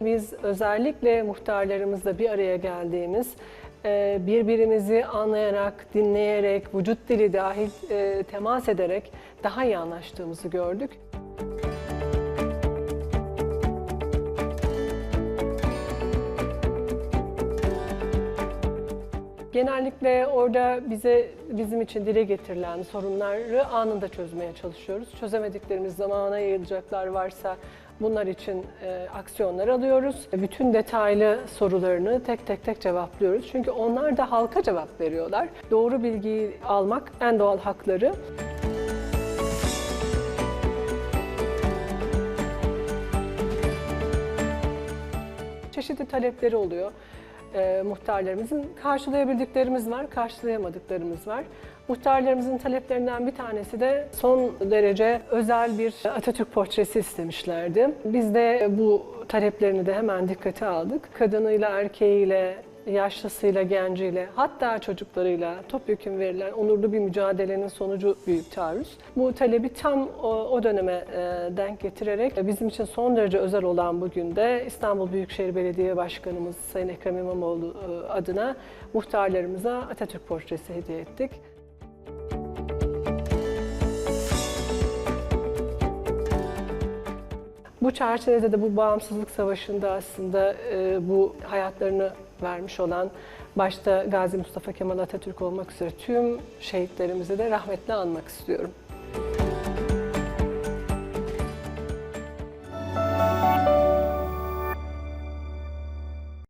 biz özellikle muhtarlarımızla bir araya geldiğimiz, e, birbirimizi anlayarak, dinleyerek, vücut dili dahil e, temas ederek daha iyi anlaştığımızı gördük. Genellikle orada bize bizim için dile getirilen sorunları anında çözmeye çalışıyoruz. Çözemediklerimiz zamana yayılacaklar varsa bunlar için e, aksiyonlar alıyoruz. Bütün detaylı sorularını tek tek tek cevaplıyoruz. Çünkü onlar da halka cevap veriyorlar. Doğru bilgiyi almak en doğal hakları. çeşitli talepleri oluyor e, muhtarlarımızın. Karşılayabildiklerimiz var, karşılayamadıklarımız var. Muhtarlarımızın taleplerinden bir tanesi de son derece özel bir Atatürk portresi istemişlerdi. Biz de bu taleplerini de hemen dikkate aldık. Kadınıyla, erkeğiyle, yaşlısıyla, genciyle, hatta çocuklarıyla topyekun verilen onurlu bir mücadelenin sonucu büyük taarruz. Bu talebi tam o, o döneme e, denk getirerek bizim için son derece özel olan bugün de İstanbul Büyükşehir Belediye Başkanımız Sayın Ekrem İmamoğlu e, adına muhtarlarımıza Atatürk portresi hediye ettik. Bu çerçevede de bu bağımsızlık savaşında aslında e, bu hayatlarını vermiş olan başta Gazi Mustafa Kemal Atatürk olmak üzere tüm şehitlerimizi de rahmetle anmak istiyorum.